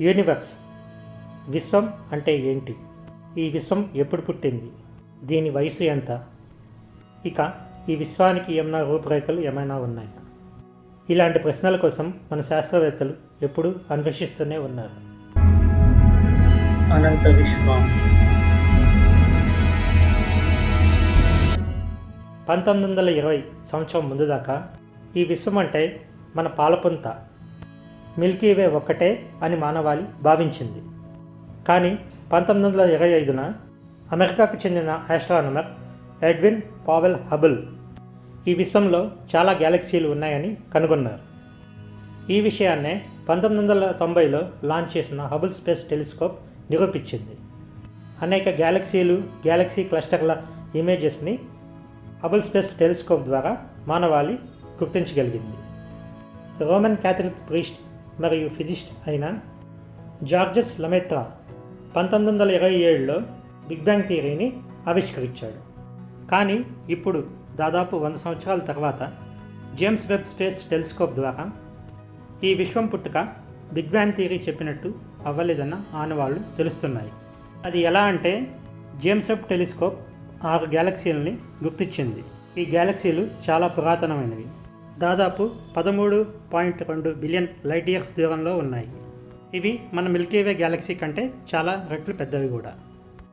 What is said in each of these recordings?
Universe. విశ్వం అంటే ఏంటి? ఈ విశ్వం ఎప్పుడు పుట్టింది? దీని వయసు ఎంత? ఇక ఈ విశ్వానికి ఏమైనా రూపురేఖలు ఏమైనా ఉన్నాయా? ఇలాంటి ప్రశ్నల కోసం మన శాస్త్రవేత్తలు ఎప్పుడూ అన్వేషిస్తూనే ఉన్నారు. అనంత విశ్వం. పంతొమ్మిది వందల ఇరవై సంవత్సరం ముందు దాకా ఈ విశ్వం అంటే మన పాలపుంత. మిల్కీవే ఒక్కటే అని మానవాళి భావించింది. కానీ పంతొమ్మిది వందల ఇరవై ఐదున అమెరికాకు చెందిన ఆస్ట్రానమర్ ఎడ్విన్ పావెల్ హబుల్ ఈ విశ్వంలో చాలా గ్యాలక్సీలు ఉన్నాయని కనుగొన్నారు. ఈ విషయాన్నే పంతొమ్మిది వందల తొంభైలో లాంచ్ చేసిన హబుల్ స్పేస్ టెలిస్కోప్ నిరూపించింది. అనేక గ్యాలక్సీలు గ్యాలక్సీ క్లస్టర్ల ఇమేజెస్ని హబుల్ స్పేస్ టెలిస్కోప్ ద్వారా మానవాళి గుర్తించగలిగింది. రోమన్ క్యాథలిక్ ప్రీస్ట్ మరియు ఫిజిస్ట్ అయిన జార్జెస్ లమెత్రా పంతొమ్మిది వందల ఇరవై ఏడులో బిగ్ బ్యాంగ్ థియరీని ఆవిష్కరించాడు. కానీ ఇప్పుడు దాదాపు వంద సంవత్సరాల తర్వాత జేమ్స్ వెబ్ స్పేస్ టెలిస్కోప్ ద్వారా ఈ విశ్వం పుట్టుక బిగ్ బ్యాంగ్ థియరీ చెప్పినట్టు అవ్వలేదన్న ఆనవాళ్ళు తెలుస్తున్నాయి. అది ఎలా అంటే జేమ్స్ వెబ్ టెలిస్కోప్ ఆరు గ్యాలక్సీలని గుర్తించింది. ఈ గ్యాలక్సీలు చాలా పురాతనమైనవి. దాదాపు పదమూడు పాయింట్ రెండు బిలియన్ లైట్ ఇయర్స్ దూరంలో ఉన్నాయి. ఇవి మన మిల్కీవే గ్యాలక్సీ కంటే చాలా రెట్లు పెద్దవి కూడా.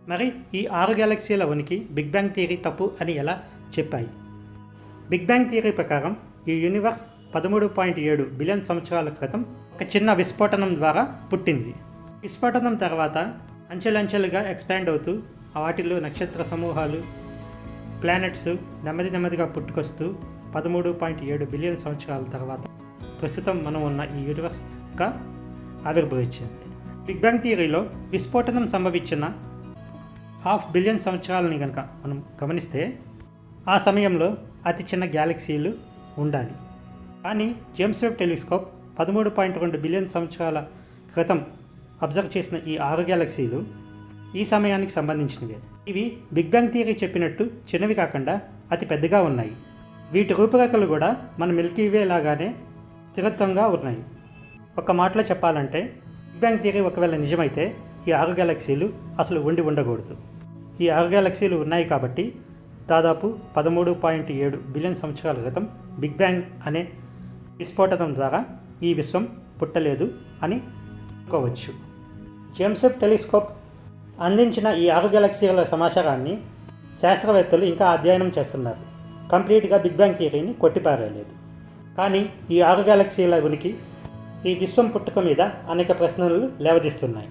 మరి ఈ ఆరు గ్యాలక్సీల ఉనికి బిగ్ బ్యాంగ్ థియరీ తప్పు అని ఎలా చెప్పాయి? బిగ్ బ్యాంగ్ థియరీ ప్రకారం ఈ యూనివర్స్ పదమూడు పాయింట్ ఏడు బిలియన్ సంవత్సరాల క్రితం ఒక చిన్న విస్ఫోటనం ద్వారా పుట్టింది. విస్ఫోటనం తర్వాత అంచెలంచెలుగా ఎక్స్పాండ్ అవుతూ వాటిలో నక్షత్ర సమూహాలు ప్లానెట్స్ నెమ్మది నెమ్మదిగా పుట్టుకొస్తూ పదమూడు పాయింట్ ఏడు బిలియన్ సంవత్సరాల తర్వాత ప్రస్తుతం మనం ఉన్న ఈ యూనివర్స్గా ఆవిర్భవించింది. బిగ్ బ్యాంగ్ థియరీలో విస్ఫోటనం సంభవించిన హాఫ్ బిలియన్ సంవత్సరాలని కనుక మనం గమనిస్తే ఆ సమయంలో అతి చిన్న గ్యాలక్సీలు ఉండాలి. కానీ జేమ్స్ వెబ్ టెలిస్కోప్ పదమూడు పాయింట్ రెండు బిలియన్ సంవత్సరాల క్రితం అబ్జర్వ్ చేసిన ఈ ఆరు గ్యాలక్సీలు ఈ సమయానికి సంబంధించినవే. ఇవి బిగ్ బ్యాంగ్ థియరీ చెప్పినట్టు చిన్నవి కాకుండా అతి పెద్దగా ఉన్నాయి. వీటి రూపురేఖలు కూడా మన మిల్కీవే లాగానే స్థిరత్వంగా ఉన్నాయి. ఒక మాటలో చెప్పాలంటే బిగ్ బ్యాంగ్ థియరీ ఒకవేళ నిజమైతే ఈ ఆరు గ్యాలక్సీలు అసలు ఉండి ఉండకూడదు. ఈ ఆరు గ్యాలక్సీలు ఉన్నాయి కాబట్టి దాదాపు పదమూడు పాయింట్ ఏడు బిలియన్ సంవత్సరాల క్రితం బిగ్ బ్యాంగ్ అనే విస్ఫోటనం ద్వారా ఈ విశ్వం పుట్టలేదు అని అనుకోవచ్చు. జేమ్సెప్ టెలిస్కోప్ అందించిన ఈ ఆరు గెలాక్సీల సమాచారాన్ని శాస్త్రవేత్తలు ఇంకా అధ్యయనం చేస్తున్నారు. కంప్లీట్గా బిగ్ బ్యాంగ్ థియరీని కొట్టిపారలేదు. కానీ ఈ ఆరు గ్యాలక్సీల ఉనికి ఈ విశ్వం పుట్టుక మీద అనేక ప్రశ్నలు లేవదీస్తున్నాయి.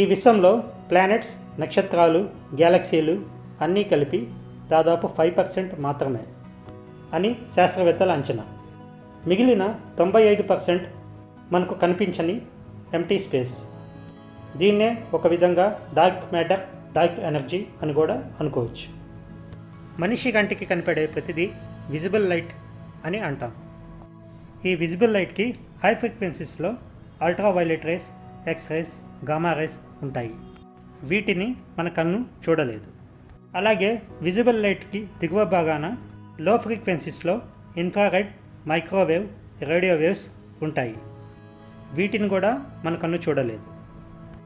ఈ విశ్వంలో ప్లానెట్స్ నక్షత్రాలు గ్యాలక్సీలు అన్నీ కలిపి దాదాపు ఫైవ్ పర్సెంట్ మాత్రమే అని శాస్త్రవేత్తల అంచనా. మిగిలిన తొంభై ఐదు పర్సెంట్ మనకు కనిపించని ఎంటీ స్పేస్ దీన్నే ఒక విధంగా డార్క్ మ్యాటర్ డార్క్ ఎనర్జీ అని కూడా అనుకోవచ్చు. మనిషి కంటికి కనపడే ప్రతిదీ విజిబుల్ లైట్ అని అంటాం. ఈ విజిబుల్ లైట్కి high ఫ్రీక్వెన్సీస్లో ultraviolet rays X rays gamma rays ఉంటాయి. వీటిని మన కన్ను చూడలేదు. అలాగే విజిబుల్ లైట్కి దిగువ భాగాన లో ఫ్రీక్వెన్సీస్లో ఇన్ఫ్రారెడ్ మైక్రోవేవ్ రేడియో వేవ్స్ ఉంటాయి. వీటిని కూడా మన కన్ను చూడలేదు.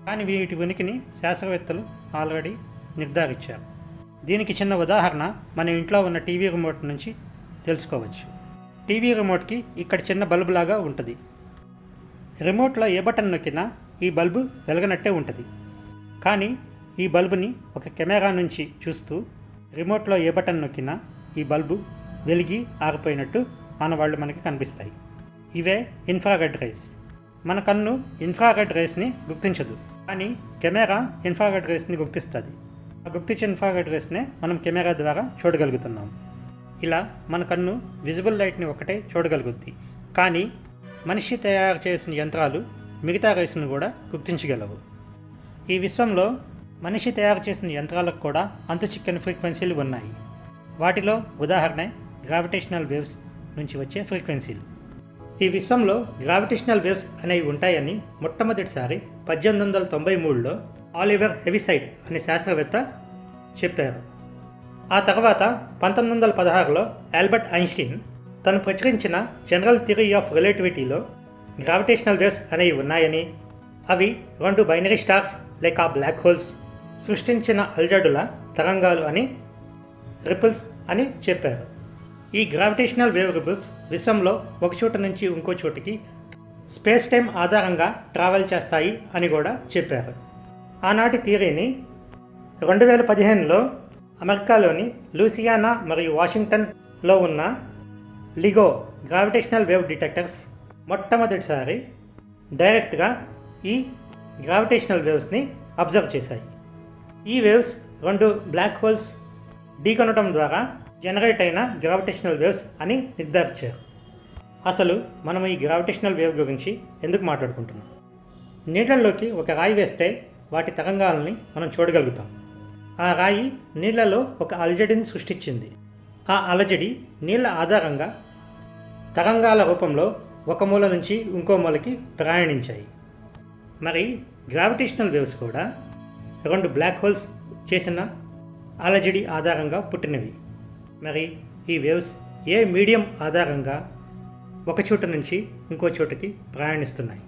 కానీ వీటి ఉనికిని శాస్త్రవేత్తలు ఆల్రెడీ నిర్ధారించారు. దీనికి చిన్న ఉదాహరణ మన ఇంట్లో ఉన్న టీవీ రిమోట్ నుంచి తెలుసుకోవచ్చు. టీవీ రిమోట్కి ఇక్కడ చిన్న బల్బు లాగా ఉంటుంది. రిమోట్లో ఏ బటన్ నొక్కినా ఈ బల్బు వెలగనట్టే ఉంటుంది. కానీ ఈ బల్బుని ఒక కెమెరా నుంచి చూస్తూ రిమోట్లో ఏ బటన్ నొక్కినా ఈ బల్బు వెలిగి ఆగిపోయినట్టు ఆనవాళ్ళు మనకి కనిపిస్తాయి. ఇవే ఇన్ఫ్రారెడ్ రైస్. మన కన్ను ఇన్ఫ్రారెడ్ రైస్ని గుర్తించదు. కానీ కెమెరా ఇన్ఫ్రారెడ్ రేస్ని గుర్తిస్తుంది. ఆ గుర్తించిన ఇన్ఫ్రారెడ్ రేస్నే మనం కెమెరా ద్వారా చూడగలుగుతున్నాం. ఇలా మన కన్ను విజిబుల్ లైట్ని ఒకటే చూడగలుగుద్ది. కానీ మనిషి తయారు చేసిన యంత్రాలు మిగతా రేస్ను కూడా గుర్తించగలవు. ఈ విశ్వంలో మనిషి తయారు చేసిన యంత్రాలకు కూడా అంతు చిక్కని ఫ్రీక్వెన్సీలు ఉన్నాయి. వాటిలో ఉదాహరణ గ్రావిటేషనల్ వేవ్స్ నుంచి వచ్చే ఫ్రీక్వెన్సీలు. ఈ విశ్వంలో గ్రావిటేషనల్ వేవ్స్ అనేవి ఉంటాయని మొట్టమొదటిసారి పద్దెనిమిది వందల తొంభై మూడులో ఆలివర్ హెవిసైడ్ అనే శాస్త్రవేత్త చెప్పారు. ఆ తర్వాత పంతొమ్మిది వందల పదహారులో ఆల్బర్ట్ ఐన్స్టీన్ తను ప్రచురించిన జనరల్ థిరీ ఆఫ్ రిలేటివిటీలో గ్రావిటేషనల్ వేవ్స్ అనేవి ఉన్నాయని అవి రెండు బైనరీ స్టార్స్ లేక బ్లాక్ హోల్స్ సృష్టించిన అల్జడుల తరంగాలు అని రిపుల్స్ అని చెప్పారు. ఈ గ్రావిటేషనల్ వేవ్ రిబుల్స్ విశ్వంలో ఒక చోట నుంచి ఇంకో చోటికి స్పేస్ టైం ఆధారంగా ట్రావెల్ చేస్తాయి అని కూడా చెప్పారు. ఆనాటి థియరీని రెండు వేల పదిహేనులో అమెరికాలోని లూసియానా మరియు వాషింగ్టన్లో ఉన్న లిగో గ్రావిటేషనల్ వేవ్ డిటెక్టర్స్ మొట్టమొదటిసారి డైరెక్ట్గా ఈ గ్రావిటేషనల్ వేవ్స్ని అబ్జర్వ్ చేశాయి. ఈ వేవ్స్ రెండు బ్లాక్ హోల్స్ ఢీకొనటం ద్వారా జనరేట్ అయిన గ్రావిటేషనల్ వేవ్స్ అని నిర్ధారించారు. అసలు మనం ఈ గ్రావిటేషనల్ వేవ్ గురించి ఎందుకు మాట్లాడుకుంటున్నాం? నీళ్ళల్లోకి ఒక రాయి వేస్తే వాటి తరంగాలని మనం చూడగలుగుతాం. ఆ రాయి నీళ్ళలో ఒక అలజడిని సృష్టించింది. ఆ అలజడి నీళ్ళ ఆధారంగా తరంగాల రూపంలో ఒక మూల నుంచి ఇంకో మూలకి ప్రయాణించాయి. మరి గ్రావిటేషనల్ వేవ్స్ కూడా రెండు బ్లాక్ హోల్స్ చేసిన అలజడి ఆధారంగా పుట్టినవి. మరి ఈ వేవ్స్ ఏ మీడియం ఆధారంగా ఒక చోట నుంచి ఇంకో చోటకి ప్రయాణిస్తున్నాయి?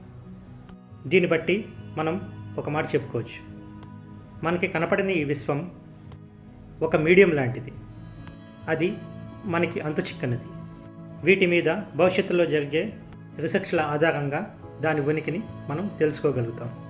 దీన్ని బట్టి మనం ఒక మాట చెప్పుకోవచ్చు. మనకి కనపడని ఈ విశ్వం ఒక మీడియం లాంటిది. అది మనకి అంతు చిక్కనిది. వీటి మీద భవిష్యత్తులో జరిగే రీసెర్చ్ల ఆధారంగా దాని ఉనికిని మనం తెలుసుకోగలుగుతాం.